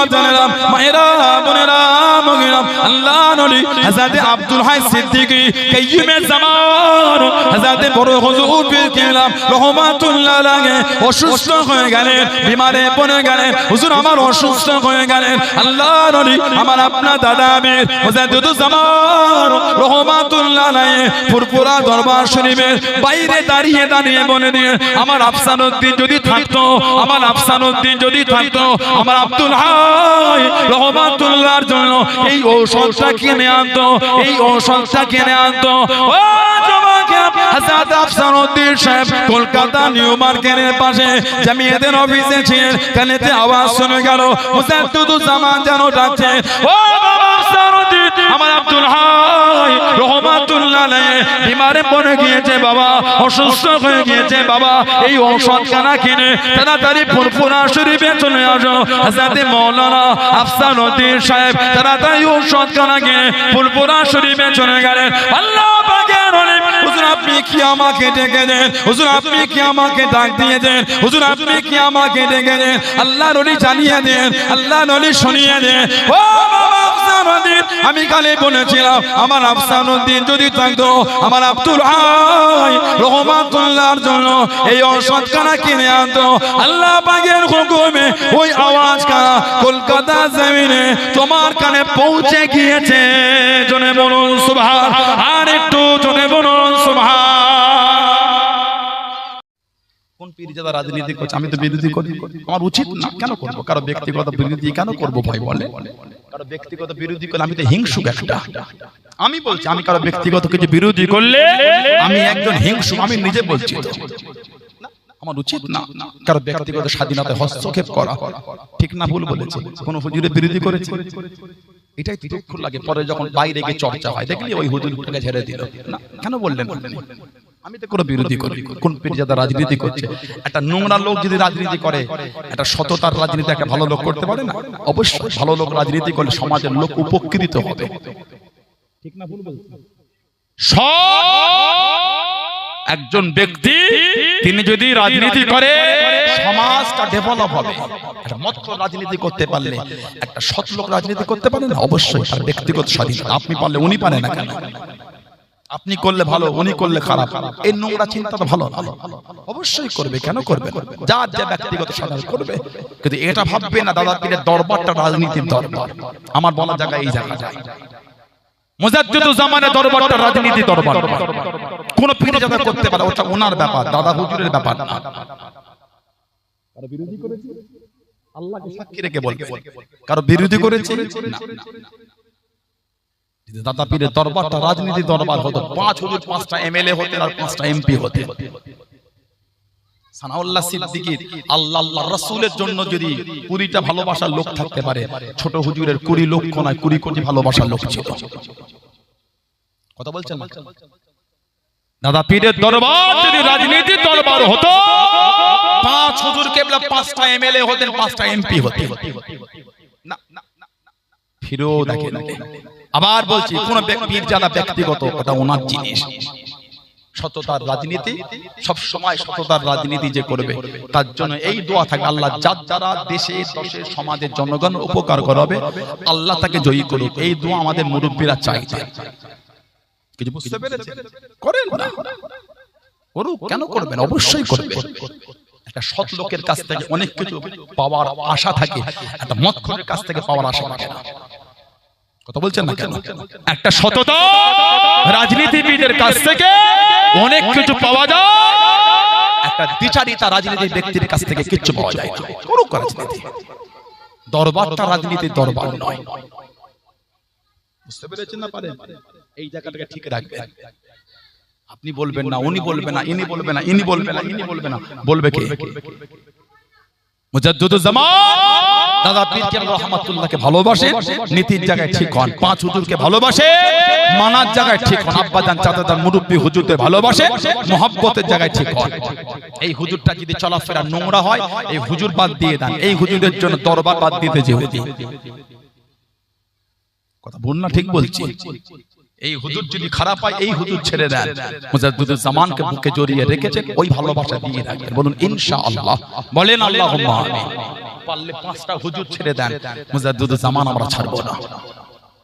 বাপ জানেরা মায়েরা হযরত আব্দুল হাই সিদ্দিকী কাইয়ুমে জামান হযরত বড় হুজুর পীর কিবলাম রহমাতুল্লাহ আলাইহি, অসুস্থ হয়ে গেলেন, বিমারে পড়ে গেলেন। হুজুর আমার অসুস্থ হয়ে গেলেন। আল্লাহ নবী আমার আপনার দাদা আমির, হযরত জামান রহমাতুল্লাহ আলাইহি, ফুরফুরা দরবার শরীফের বাইরে দাঁড়িয়ে দাঁড়িয়ে বলে দিয়ে আমার আফসানুদ্দিন যদি থাকতো, আমার আফসানুদ্দিন যদি থাকতো, আমার আব্দুল হাই রহমাতুল্লাহর জন্য এই ঔষধটা কিনে আনতো এই ঔষধটা কিনে আনতো ও জমাকে হাসাত আফসানুদ্দিন সাহেব, কলকাতা নিউ মার্কেটের পাশে কানেতে আওয়াজ শুনে গেল জামান ডাকছে। ও বাবা আফসানুদ্দিন আমার আব্দুল হাই রহমাতুল্লাহ বিমারে পড়ে গিয়েছে বাবা, অসুস্থ হয়ে গিয়েছে বাবা। এই ঔষধ খানা কিনে তাড়াতাড়ি ফুরফুরা শরীফে চলে আসো। হাজাতে মৌলানা আফসানুদ্দিন সাহেব তাড়াতাড়ি ঔষধ খানা কিনে ফুরফুরা শরীফে চলে গেলেন। আল্লাহ অলিম হুজুর, আপনি কি আমাকে ডেকে দেন? হুজুর, আপনি কি আমাকে ডাক দিয়ে দেন? হুজুর, আপনি কি আমাকে ডেকে আল্লাহ নলি জানিয়ে দেন আল্লাহ নলি শুনিয়ে দেন। ও বাবা আফসানুদ্দিন আমি কালে বলেছিলাম, আমার আফসানুদ্দিন যদি থাকতো, আমার আব্দুল হাই রহমাতুল্লাহর জন্য এই ঔষধখানা কিনে আনতো। আল্লাহ পাকের হুকুমে ওই আওয়াজ কারা কলকাতা জমিনে তোমার কানে পৌঁছে গিয়েছে। জনে বলুন, সুবহান কোন পীরজাদা রাজনীতি করছে আমি তো বিরোধী করি। আমার উচিত না কেন করব? কারও ব্যক্তিগত বিরোধী কেন করব ভাই বলে? কারও ব্যক্তিগত বিরোধী করলে আমি তো হিংসুক একটা। আমি বলছি আমি কারও ব্যক্তিগত কিছু বিরোধী করলে আমি একজন হিংসুক আমি নিজে বলছি আমার উচিত না। কারও ব্যক্তিগত স্বাধীনতায় হস্তক্ষেপ করা। ঠিক না ভুল বলেছে? কোন হুজুরের বিরোধী করেছে? এটাই তো দুঃখ লাগে। পরে যখন বাইরে গিয়ে চর্চা হয় দেখলি ওই হুজুরটাকে ঝেড়ে দিল। না কেন বললেন আমি তো কোনো বিরোধী করি কোন পীরজাদা রাজনীতি করছে? একটা নোংরা লোক যদি রাজনীতি করে একটা সততার রাজনীতি একটা ভালো লোক করতে পারে না? অবশ্যই ভালো লোক রাজনীতি করলে সমাজের লোক উপকৃত হবে। ঠিক না ভুল একজন ব্যক্তি তিনি যদি রাজনীতি করে সমাজটা ডেভেলপ হবে। একটা মতখোর রাজনীতি করতে পারলে একটা সৎ লোক রাজনীতি করতে পারে না? অবশ্যই তার ব্যক্তিগত স্বাধীনতা। আপনি পারলে উনি পারে না কেন? আপনি করলে ভালো উনি করলে খারাপ। এই নোংরা চিন্তা তো ভালো না। অবশ্যই করবে কেন করবে যার যা ব্যক্তিগত স্বাধীন করবে। কিন্তু এটা ভাববে না দাদা পীরের দরবারটা রাজনীতির দরবার। আমার বলা জায়গা এই জায়গাটা। মুজাদ্দিদুজ্জামানে দরবারটা রাজনীতি দরবার। কোন পীর যাতে করতে পারে ওটা ওনার ব্যাপার দাদা হুজুরের ব্যাপার না। কারও বিরোধী করেছে? আল্লাহকে সাক্ষী রেখে বলবে। কারও বিরোধী করেছে? না। যদি দাদা পীরের দরবারটা রাজনীতি দরবার হতো। পাঁচ হুজুর পাঁচটা এমএলএ হতে আর পাঁচটা এমপি হতে সানাউল্লাহ সিদ্দিকীর আল্লাহ আল্লাহ রাসূলের জন্য যদি কুড়িটা ভালোবাসার লোক থাকতে পারে ছোট হুজুরের কুড়ি লক্ষ নয় কুড়ি কোটি ভালোবাসার লোক ছিল। কথা বলছেন? দাদা পীরের দরবার যদি রাজনীতির দরবার হতো পাঁচ হুজুর কেবলা পাঁচটা এমএলএ হতেন পাঁচটা এমপি হতেন। না না, ফিরেও দেখে দেখে আবার বলছি, কোন ব্যক্তির যারা ব্যক্তিগত ওটা ওনার জিনিস। সততার রাজনীতি সব সময় সততার রাজনীতি যে করবে, তার জন্য এই দোয়া থাকে আল্লাহ যার যারা দেশে, দশে সমাজের জনগণ উপকার করাবে, আল্লাহ তাকে জয়ী করুক। এই দোয়া আমাদের মুরব্বীরা চাইছে কিছু বুঝতে পেরেছে করেন না। করুক, কেন করবেন? অবশ্যই করবে একটা সৎ লোকের কাছ থেকে অনেক কিছু পাওয়ার আশা থাকে, একটা মৎখরের কাছ থেকে পাওয়ার আশা থাকে না। কথা বলছেন না কেন? একটা সততা রাজনীতিবিদের কাছ থেকে অনেক কিছু পাওয়া যায়। একটা দ্বিচারিতা রাজনীতির ব্যক্তির কাছ থেকে কিচ্ছু পাওয়া যায় না। করুক রাজনীতি দরবারটা রাজনীতির দরবার নয়। বুঝতে পেরেছেন না পারেন? এই জায়গাটাকে ঠিক রাখবেন। আপনি বলবেন না উনি বলবেন না ইনি বলবেন না ইনি বলবেন না ইনি বলবেন না। বলবে কে? দাদা পীর কেবলা রহমাতুল্লাহকে ভালোবাসে নীতির জায়গায় ঠিক হন। পাঁচ হুজুরকে ভালোবাসে মানার জায়গায় ঠিক হন। আব্বাজান চাচাজান মুরব্বী হুজুরদের ভালোবাসে মোহাব্বতের জায়গায় ঠিক হন। এই হুজুরটা যদি চলাফেরা নোংরা হয় এই হুজুর বাদ দিয়ে দেন। এই হুজুরের জন্য দরবার বাদ দিতে যে কথা ভুল না ঠিক বলছি। এই হুজুর যদি খারাপ হয় এই হুজুর ছেড়ে দেন। মুজাদ্দুদুল জামানকে বুকে জড়িয়ে রেখেছেন ওই ভালোবাসা দিয়ে রাখবেন বলুন ইনশাআল্লাহ। বলেন আল্লাহুম্মা। আমিন পারলে পাঁচটা হুজুর ছেড়ে দেন। মুজাদ্দুদ জামান আমরা ছাড়বো না।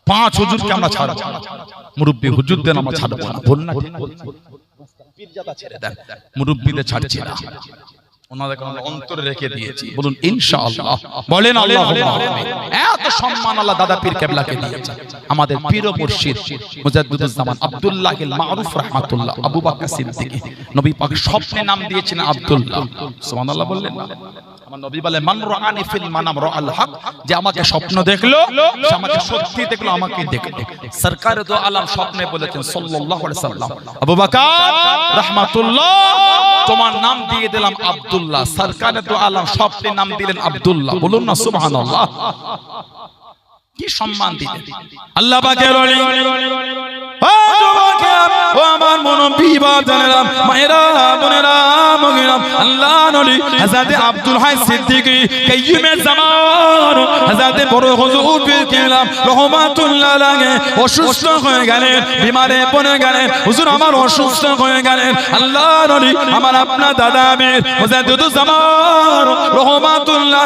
পাঁচ হুজুরকে আমরা ছাড়বো না। মুরব্বী হুজুরদের আমরা ছাড়বো না। ভুল না? পীরজাদা ছেড়ে দেন। মুরব্বীদের ছাড়ছি না। ওনাদেরকে আমরা অন্তরে রেখে দিয়েছি। বলুন ইনশাআল্লাহ। বলেন আল্লাহ এত সম্মান আল্লাহ দাদা পীর কেবলাকে দিয়েছে আমাদের পীর ও মুর্শিদ মুজাদ্দুজ্জামান আব্দুল্লাহ মারুফ রাহমাতুল্লাহ আবু বকর সিদ্দিকী। নবী পাক স্বপ্নে নাম দিয়েছেন আব্দুল্লাহ। সুবহানাল্লাহ বললেন। না? আমার নবী বলে, মান রাআনি ফিল মানাম রাআল হক যে আমাকে স্বপ্ন দেখল, সে আমাকে সত্যি দেখল, আমাকে দেখল। সরকার দো আলম স্বপ্নে বলেছেন, সাল্লাল্লাহু আলাইহি সাল্লাম। আবু বকর রাহমাতুল্লাহ, তোমার নাম দিয়ে দিলাম আব্দুল্লাহ। সরকার দো আলম স্বপ্নে নাম দিলেন আব্দুল্লাহ। বলুন না, সুবহানাল্লাহ। কি সম্মান দিলেন? আল্লাহ পাকের ওলি। আমার মুরব্বী বাজানেরা মায়েরা, বোনেরা, মগিরা, আল্লাহ নবী হযরত আব্দুল হাই সিদ্দিকী জামান বড় হুজুর রহমাতুল্লাহ অসুস্থ হয়ে গেলেন, বিমারে পড়ে গেলেন, হুজুর আমার অসুস্থ হয়ে গেলেন আল্লাহ আমার আপনার দাদা আমির জামান রহমাতুল্লাহ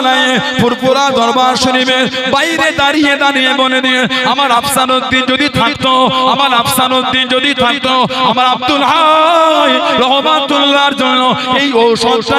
দরবার বাইরে দাঁড়িয়ে দাঁড়িয়ে দিয়ে আমার আফসানুদ্দিন যদি থাকতো, আমার আফসানুদ্দিন যদি থাকতো, আমার আব্দুল হাই রহমাতুল্লাহর জন্য এই ঔষধটা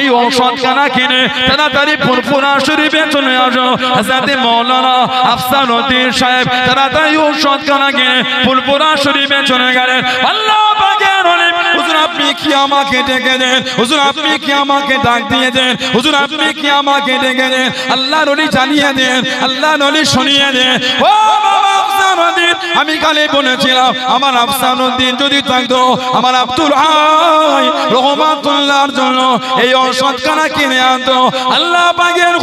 এই ঔষধ খানা কিনে তাড়াতাড়ি ফুরফুরা শরীফে চলে আসো। হাজাতে ঔষধ খানা কিনে ফুরফুরা শরীফে চলে গেলেন। আল্লাহ ওলি হুজুর, আপনি কি আমাকে ডেকে দেন? হুজুর, আপনি কি আমাকে ডাক দিয়ে দেন? হুজুর, আপনি কি আমাকে আল্লাহ নলি জানিয়ে দেন আল্লাহ নলি শুনিয়ে দেন। আমি কালে বলেছিলাম আমার আফসানুদ্দিন যদি থাকতো, আমার আব্দুল রহমাতুল্লাহর জন্য এই কিনে আল্লাহ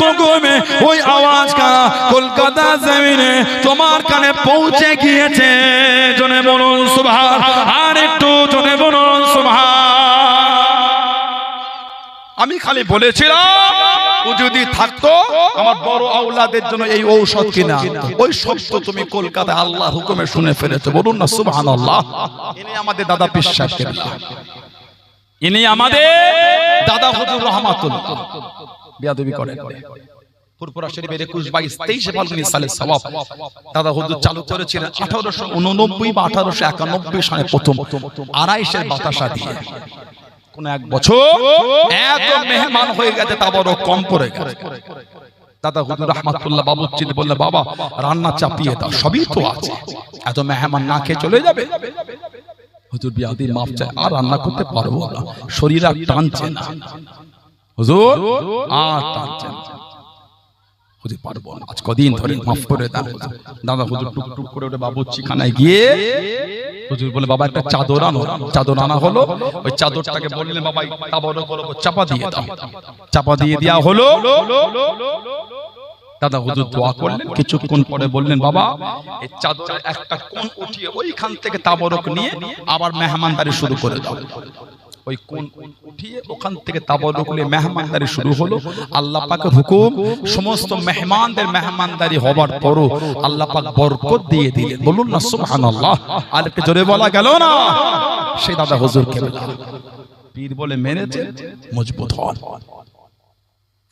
হুকুমে ওই আওয়াজ খানা কলকাতা জমিনে তোমার কানে পৌঁছে গিয়েছে? জনে বলুন, সুবহান। আর একটু জনে বলুন, সুবহান। আমি খালি বলেছিলাম ও যদি থাকতো আমার বড় আওলাদের জন্য এই ঔষধ কিনা। ওই শব্দ তুমি কলকাতায় আল্লাহ হুকুমে শুনে ফেলেছো। বলুন না সুবহানাল্লাহ। ইনি আমাদের দাদা বিশ্বাস ইনি আমাদের দাদা হুজুর রহমাতুল্লাহ বিয়াদবি করেন ফুরফুরা শরীফের একুশ বাইশ তেইশে ফাল্গুনি সালের সওয়াব। দাদা হুজুর চালু করেছিলেন আঠারোশো উননব্বই বা আঠারোশো একানব্বই সালে প্রথম আড়াইশের বাতাসা দিয়ে। কোন এক বছর এত মেহমান হয়ে গেছে তা বড় কম পড়ে গেছে। দাদা হুজুর রহমাতুল্লাহ বাবু চিন্তা বললে বাবা রান্না চাপিয়ে দাও সবই তো আছে। এত মেহমান না খেয়ে চলে যাবে? হুজুর বিয়াদি মাফ চায় আর রান্না করতে পারব না শরীর আর টানছে না। হুজুর আর টানছে না। হুজুর পারব না। আজ কদিন ধরে মাফ করে দাও। দাদা হুজুর টুক টুক করে ওটা খানায় গিয়ে হুজুর বলে বাবা একটা চাদর আনো। চাদর আনা হলো। ওই চাদরটাকে বললেন বাবা চাপা দিয়ে দাও। চাপা দিয়ে দেওয়া হলো। দাদা হুজুর দোয়া করলেন। কিছুক্ষণ পরে বললেন বাবা এই চাদরের একটা কোণ উঠিয়ে ওইখান থেকে তাবরক নিয়ে আবার মেহমানদারি শুরু করে দাও। ওই কোন উঠিয়ে ওখান থেকে তাবরক মেহমানদারি শুরু হলো। আল্লাহ পাকের হুকুম সমস্ত মেহমানদের মেহমানদারি হবার পরও আল্লাহ পাক বরকত দিয়ে দিলেন। বলুন না সুবহানাল্লাহ। আর একটু জোরে বলা গেল না? সেই দাদা হুজুর কেবলা পীর বলে মেনেছে মজবুত হন।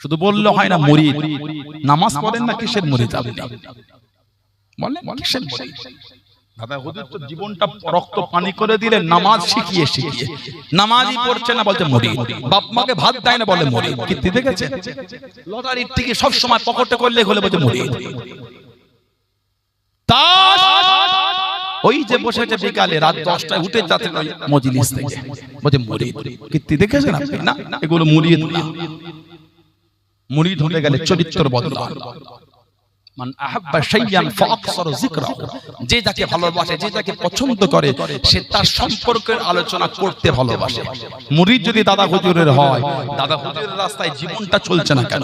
শুধু বললে হয় না মুরিদ। নামাজ পড়েন না কিসের মুরিদ আপনি? বলেন কিসের মুরিদ? দাদা হুজুর তো জীবনটা রক্ত পানি করে দিলেন নামাজ শিখিয়ে শিখিয়ে নামাজই পড়ছে না বলতে মরি বাপ মাকে ভাত দেয় না বলে মরি কীর্তি দেখেছে? লটারির টিকে সব সময় পকেটে করলে হলে বলতে মরি তাস! ওই যে বসেছে বিকালে রাত দশটায় উঠে ওই মজলিস থেকে। বলছে মরি কীর্তি দেখেছেন আপনি না। এগুলো না। মুরিদ হতে গেলে চরিত্র বদলা যে যাকে ভালোবাসে যে যাকে পছন্দ করে সে তার সম্পর্কের আলোচনা করতে ভালোবাসে। মুরিদ যদি দাদা হুজুরের হয় দাদা হুজুরের রাস্তায় জীবনটা চলছে না কেন?